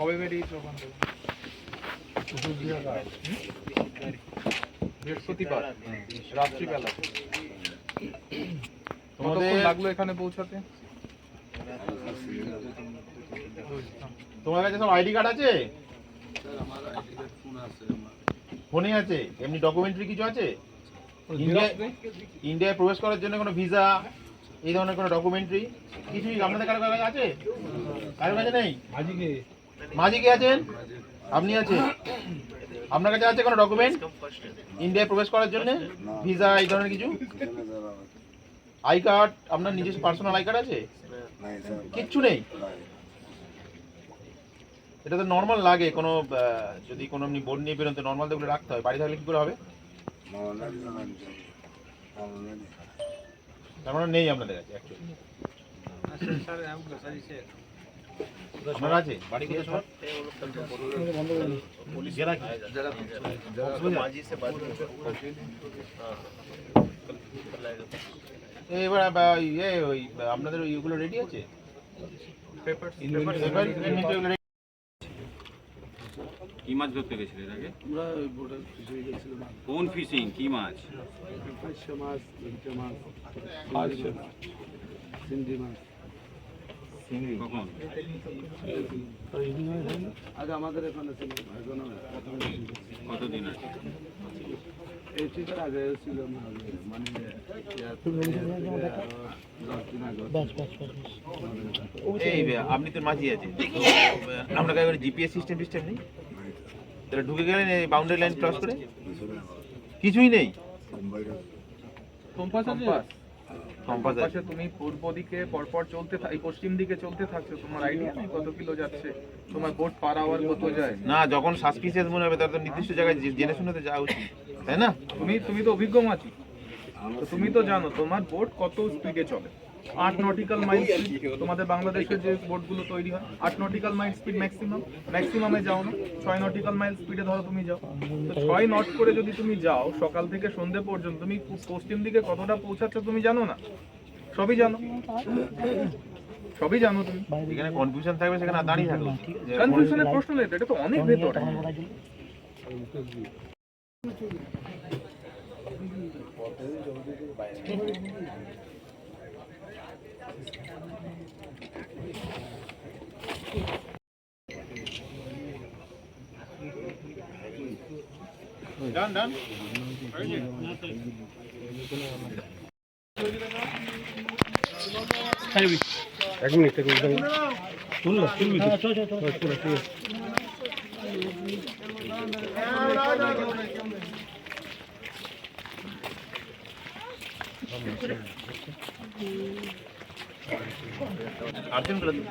কবে বেরিয়েছো ওখান থেকে? বৃহস্পতিবার। রাত্রিবেলা। তোমাদের লাগল এখানে পৌঁছাতে? তোমার কাছে সব আইডি কার্ড আছে? ফোনে আছে? এমনি ডকুমেন্টারি কিছু আছে? ইন্ডিয়া- ইন্ডিয়ায় প্রবেশ করার জন্য কোনো ভিসা এই ধরনের কোনো ডকুমেন্টারি কিছুই আপনাদের কারও কাছে আছে? কারও কাছে নেই? মাঝি কে আছেন? আপনি আছেন? আপনার কাছে আছে কোনো ডকুমেন্ট ইন্ডিয়ায় প্রবেশ করার জন্য? ভিসা এই ধরনের কিছু? আই কার্ড আপনার নিজস্ব পার্সোনাল আই কার্ড আছে? কিচ্ছু নেই? এটা তো নর্মাল লাগে, কোনো যদি কোনো এমনি বোর্ড নিয়ে বেরোন, তো নর্মাল তো রাখতে হয়। বাড়ি থাকলে কি করে হবে? তার মানে নেই আপনাদের কাছে অ্যাকচুয়ালি এবার ইয়ে ওই আপনাদের ওইগুলো রেডি আছে? কি মাছ ধরতে গেছিলেন আগে আমরা বোটে ফিশিং গেছিলাম। কোন ফিশিং কি মাছ? পাঁচশো মাছ মাছ চিংড়ি মাছ। আগে আমাদের এখানে ছিল কতদিন আছে? এই টিকার আগে ছিল মানে এই আপনি তো মাঝি আছে আপনার কাছে জিপিএস সিস্টেম সিস্টেম নেই? তাহলে ঢুকে গেলেন এই বাউন্ডারি লাইন ক্রস করে? কিছুই নেই? কম্পাস আছে? পাশে তুমি পূর্ব দিকে পরপর চলতে এই পশ্চিম দিকে চলতে থাকছো তোমার আইডিয়া নেই কত কিলো যাচ্ছে? তোমার বোট পার আওয়ার কত যায়? না যখন সাসপিসিয়াস মনে হবে তার তো নির্দিষ্ট জায়গায় জেনে শুনে তো যাওয়া উচিত তাই না? তুমি তুমি তো অভিজ্ঞ মাছি তো তুমি তো জানো তোমার বোট কত স্পিডে চলে? আট নটিক্যাল মাইল স্পিড তোমাদের বাংলাদেশের যে বোটগুলো তৈরি হয় আট নটিক্যাল মাইল স্পিড ম্যাক্সিমাম ম্যাক্সিমামে যাও না ছয় নটিক্যাল মাইল স্পিডে ধরো তুমি যাও। তো ছয় নট করে যদি তুমি যাও সকাল থেকে সন্ধে পর্যন্ত তুমি পশ্চিম দিকে কতটা পৌঁছাচ্ছ তুমি জানো না? সবই জানো। সবই জানো তুমি। যেখানে কনফিউশন থাকবে সেখানে দাঁড়িয়ে থাকবে কনফিউশনের প্রশ্ন নেই এটা তো অনেক ভেতরে। ডান ডান এক মিনিট এক মিনিট তুললো তুলবি। আর্জেন্ট করে দিন।